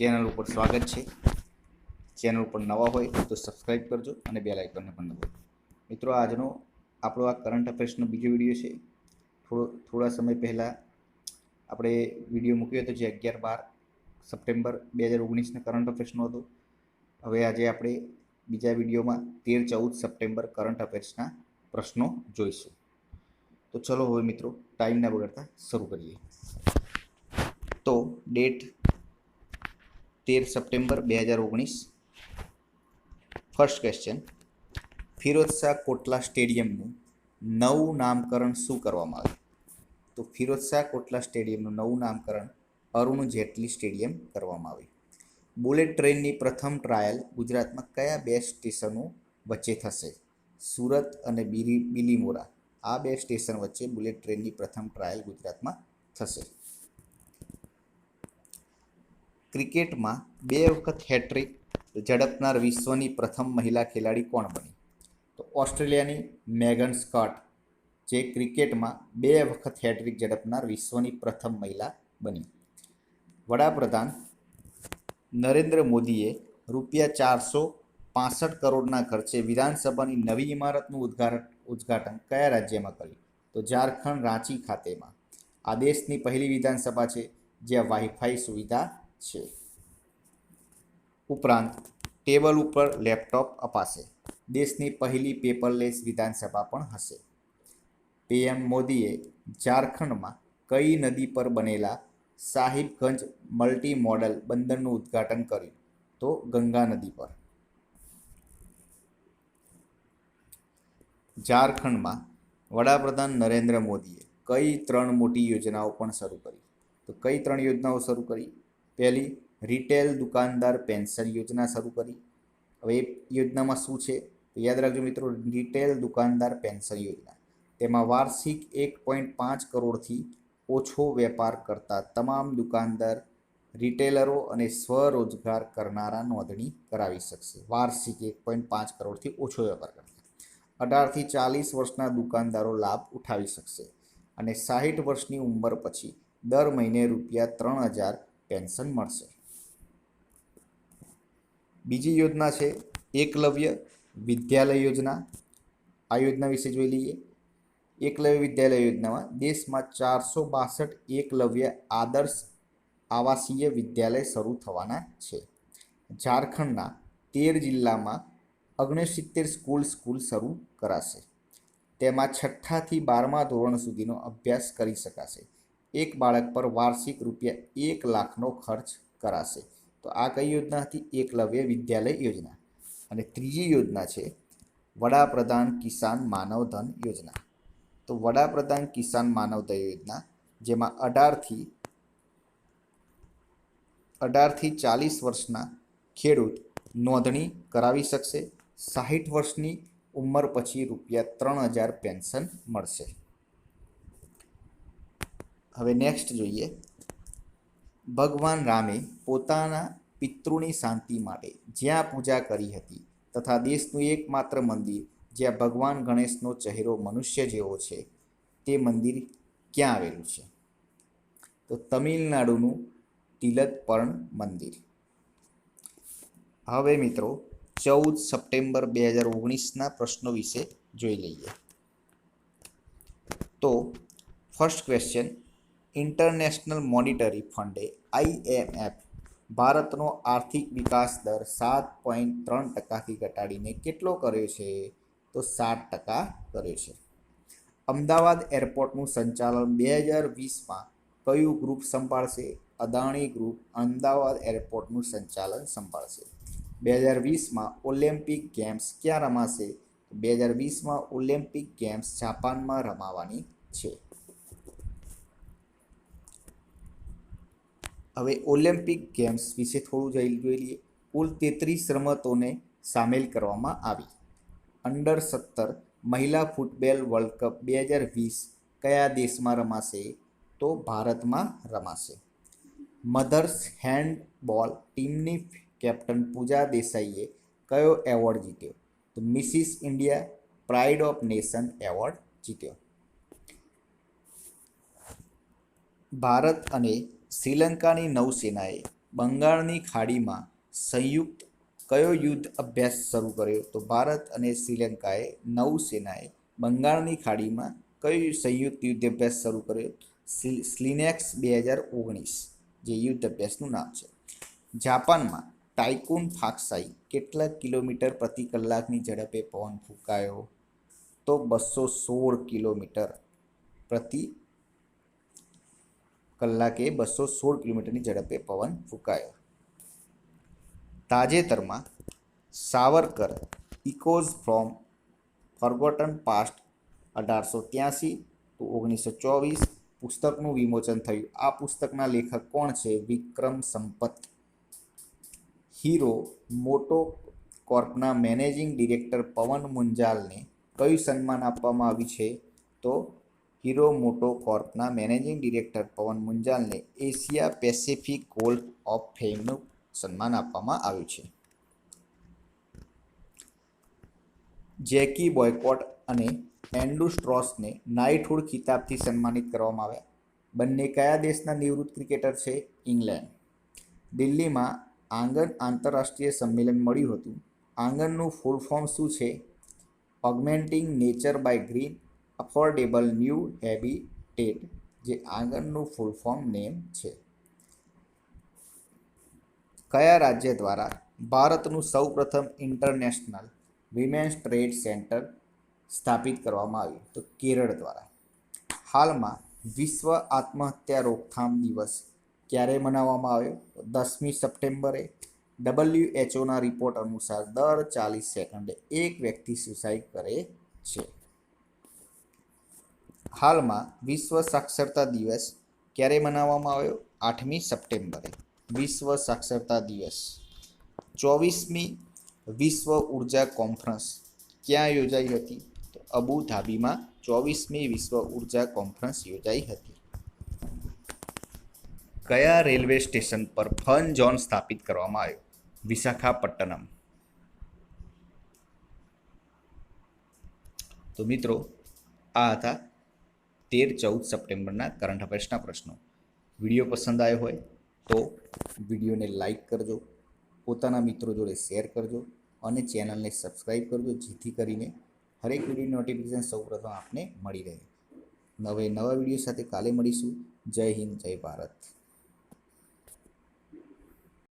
Channel ઉપર સ્વાગત છે. ચેનલ ઉપર નવા હોય તો સબસ્ક્રાઈબ કરજો અને બે લાઇકનને પણ દબાવો મિત્રો, આજનો આપણો આ કરંટ અફેર્સનો બીજો વીડિયો છે. થોડો, થોડા સમય પહેલાં આપણે વીડિયો મૂક્યો હતો જે અગિયાર બાર સપ્ટેમ્બર બે હજાર ઓગણીસના કરંટ અફેર્સનો હતો. હવે આજે આપણે બીજા વિડીયોમાં તેર ચૌદ સપ્ટેમ્બર કરંટ અફેર્સના પ્રશ્નો જોઈશું. તો ચલો હવે મિત્રો ટાઈમના વગરતા શરૂ કરીએ. તો ડેટ તેર સપ્ટેમ્બર બે હજાર ઓગણીસ. ફર્સ્ટ ક્વેશ્ચન ફિરોજ શાહ કોટલા સ્ટેડિયમનું નવું નામકરણ શું કરવામાં આવ્યું? તો ફિરોજ શાહ કોટલા સ્ટેડિયમનું નવું નામકરણ અરુણ જેટલી સ્ટેડિયમ કરવામાં આવ્યું. બુલેટ ટ્રેનની પ્રથમ ટ્રાયલ ગુજરાતમાં કયા બે સ્ટેશનો વચ્ચે થશે? સુરત અને બિલી, બિલીમોરા. આ બે સ્ટેશન વચ્ચે બુલેટ ટ્રેનની પ્રથમ ટ્રાયલ ગુજરાતમાં થશે. ક્રિકેટમાં બે વખત હેટ્રિક ઝડપનાર વિશ્વની પ્રથમ મહિલા ખેલાડી કોણ બની? તો ઓસ્ટ્રેલિયાની મેગન સ્કોટ, જે ક્રિકેટમાં બે વખત હેટ્રિક ઝડપનાર વિશ્વની પ્રથમ મહિલા બની. વડાપ્રધાન નરેન્દ્ર મોદીએ રૂપિયા ચારસો પાસઠ કરોડના ખર્ચે વિધાનસભાની નવી ઇમારતનું ઉદ્ઘાટન ઉદ્ઘાટન કયા રાજ્યમાં કર્યું? તો ઝારખંડ રાંચી ખાતેમાં. આ દેશની પહેલી વિધાનસભા છે જ્યાં વાઈફાઈ સુવિધા છે. ઉપરાંત, ટેબલ ઉપર લેપટોપ અપાશે. દેશની પહેલી પેપરલેસ વિધાનસભા પણ હશે. પીએમ મોદીએ ઝારખંડમાં કઈ નદી પર બનેલા સાહિબગંજ મલ્ટી મોડલ બંદરનું ઉદ્ઘાટન કર્યું? તો ગંગા નદી પર. ઝારખંડમાં વડાપ્રધાન નરેન્દ્ર મોદીએ કઈ ત્રણ મોટી યોજનાઓ પણ શરૂ કરી? તો કઈ ત્રણ યોજનાઓ શરૂ કરી? પહેલી રિટેલ દુકાનદાર પેન્શન યોજના શરૂ કરી. હવે એ યોજનામાં શું છે? તો યાદ રાખજો મિત્રો રિટેલ દુકાનદાર પેન્શન યોજના. તેમાં વાર્ષિક એક પોઈન્ટ પાંચ કરોડથી ઓછો વેપાર કરતા તમામ દુકાનદાર રિટેલરો અને સ્વરોજગાર કરનારા નોંધણી કરાવી શકશે. વાર્ષિક એક પોઈન્ટ પાંચ કરોડથી ઓછો વેપાર કરતા અઢારથી ચાલીસ વર્ષના દુકાનદારો લાભ ઉઠાવી શકશે. અને સાહીઠ વર્ષની ઉંમર પછી દર મહિને રૂપિયા ત્રણ હજાર પેન્શન મળશે. બીજી યોજના છે, એકલવ્ય વિદ્યાલય યોજના. આ યોજના વિશે જોઈ લઈએ. એકલવ્ય વિદ્યાલય યોજનામાં દેશમાં ચારસો બાસઠ એકલવ્ય આદર્શ આવાસીય વિદ્યાલય શરૂ થવાના છે. ઝારખંડના તેર જિલ્લામાં ઓગણસિત્તેર સ્કૂલ સ્કૂલ શરૂ કરાશે. તેમાં છઠ્ઠાથી બારમા ધોરણ સુધીનો અભ્યાસ કરી શકાશે. એક બાળક પર વાર્ષિક રૂપિયા એક લાખનો ખર્ચ કરાશે. તો આ કઈ યોજના હતી? એકલવ્ય વિદ્યાલય યોજના. અને ત્રીજી યોજના છે, વડાપ્રધાન કિસાન માનવધન યોજના. તો વડાપ્રધાન કિસાન માનવધન યોજના, જેમાં અઢારથી અઢારથી ચાલીસ વર્ષના ખેડૂત નોંધણી કરાવી શકશે. સાહીઠ વર્ષની ઉંમર પછી રૂપિયા ત્રણ હજાર પેન્શન મળશે. હવે નેક્સ્ટ જોઈએ. ભગવાન રામે પોતાના પિતૃની શાંતિ માટે જ્યાં પૂજા કરી હતી તથા દેશનું એકમાત્ર મંદિર, જ્યાં ભગવાન ગણેશનો ચહેરો મનુષ્ય જેવો છે, તે મંદિર ક્યાં આવેલું છે? તો તમિલનાડુનું તિલકપર્ણ મંદિર. હવે મિત્રો, ચૌદ સપ્ટેમ્બર બે હજાર ઓગણીસના પ્રશ્નો વિશે જોઈ લઈએ. તો ફર્સ્ટ ક્વેશ્ચન ઇન્ટરનેશનલ મોનિટરી ફંડે આઈએમએફ ભારતનો આર્થિક વિકાસ દર સાત પોઈન્ટ ત્રણ ટકાથી ઘટાડીને કેટલો કર્યો છે? તો સાત ટકા કર્યો છે. અમદાવાદ એરપોર્ટનું સંચાલન બે હજાર વીસમાં કયું ગ્રુપ સંભાળશે? અદાણી ગ્રુપ અમદાવાદ એરપોર્ટનું સંચાલન સંભાળશે. બે હજાર વીસમાં ઓલિમ્પિક ગેમ્સ ક્યાં રમાશે? બે હજાર વીસમાં ઓલિમ્પિક ગેમ્સ જાપાનમાં રમાવાની છે. હવે ઓલિમ્પિક ગેમ્સ વિશે થોડું જઈ જોઈ લઈએ. કુલ તેત્રીસ રમતોને સામેલ કરવામાં આવી. અંડર સત્તર મહિલા ફૂટબોલ વર્લ્ડ કપ બે હજાર વીસ કયા દેશમાં રમાશે? તો ભારતમાં રમાશે. મધર્સ હેન્ડબોલ ટીમની કેપ્ટન પૂજા દેસાઈએ કયો એવોર્ડ જીત્યો? તો Mrs India pride of nation award જીત્યો. ભારત અને શ્રીલંકાની નૌસેનાએ બંગાળની ખાડીમાં સંયુક્ત કયો યુદ્ધ અભ્યાસ શરૂ કર્યો? તો ભારત અને શ્રીલંકાએ નૌસેનાએ બંગાળની ખાડીમાં કયો સંયુક્ત યુદ્ધ અભ્યાસ શરૂ કર્યો? સ્લી- સ્લિનેક્સ બે હજાર ઓગણીસ, જે યુદ્ધ અભ્યાસનું નામ છે. જાપાનમાં ટાઇકુન ફાક્સાઈ કેટલા કિલોમીટર પ્રતિ કલાકની ઝડપે પવન ફૂંકાયો? તો બસો સોળ કિલોમીટર પ્રતિ કલાકે બસો સોળ કિલોમીટરની ઝડપે પવન ફૂંકાયો. તાજેતરમાં Savarkar echoes from forgotten past અઢારસો ત્યાસી તો ઓગણીસો ચોવીસ પુસ્તકનું વિમોચન થયું. આ પુસ્તકના લેખક કોણ છે? વિક્રમ સંપત. હીરો મોટો કોર્પના મેનેજિંગ ડિરેક્ટર પવન મુંજાલને કયું સન્માન આપવામાં આવ્યું છે? તો હીરો મોટો કોર્પના મેનેજિંગ ડિરેક્ટર પવન મુંજાલને એશિયા પેસિફિક ગોલ્ડ ઓફ ફેમનું સન્માન આપવામાં આવ્યું છે. જેકી બોયકોટ અને એન્ડુ સ્ટ્રોસને નાઇટહુડ ખિતાબથી સન્માનિત કરવામાં આવ્યા. બંને કયા દેશના નિવૃત્ત ક્રિકેટર છે? ઇંગ્લેન્ડ. દિલ્હીમાં આંગણ આંતરરાષ્ટ્રીય સંમેલન મળ્યું હતું. આંગણનું ફૂલ ફોર્મ શું છે? Augmenting nature by green affordable new habitat જે આંગણનું ફૂલ ફોર્મ નેમ છે. કયા રાજ્ય દ્વારા ભારતનું સૌપ્રથમ ઇન્ટરનેશનલ વિમેન્સ ટ્રેડ સેન્ટર સ્થાપિત કરવામાં આવ્યું? તો કેરળ દ્વારા. હાલમાં વિશ્વ આત્મહત્યા રોકથામ દિવસ ક્યારે મનાવવામાં આવ્યો? દસમી સપ્ટેમ્બરે ડબલ્યુએચઓના રિપોર્ટ અનુસાર દર ચાલીસ સેકન્ડે એક વ્યક્તિ સુસાઇડ કરે છે. હાલમાં વિશ્વ સાક્ષરતા દિવસ ક્યારે મનાવવામાં આવ્યો? આઠમી સપ્ટેમ્બરે. વિશ્વ સાક્ષરતા દિવસ. ચોવીસમી વિશ્વ ઊર્જા કોન્ફરન્સ. ક્યાં યોજાઈ હતી? તો અબુ ધાબીમાં ચોવીસમી વિશ્વ ઊર્જા કોન્ફરન્સ યોજાઈ હતી. કયા રેલવે સ્ટેશન પર ફન ઝોન સ્થાપિત કરવામાં આવ્યો? વિશાખાપટ્ટનમ. તો મિત્રો, આ હતા તેર ચૌદ સપ્ટેમ્બરના કરંટ અફેર્સના પ્રશ્નો. વીડિયો પસંદ આવ્યો હોય તો વિડીયોને લાઈક કરજો, પોતાના મિત્રો જોડે શેર કરજો અને ચેનલને સબસ્ક્રાઈબ કરજો, જેથી કરીને હરેક વીડિયો નોટિફિકેશન સૌપ્રથમ આપને મળી રહે. નવે નવા વીડિયો સાથે કાલે મળીશું. જય હિન્દ, જય ભારત.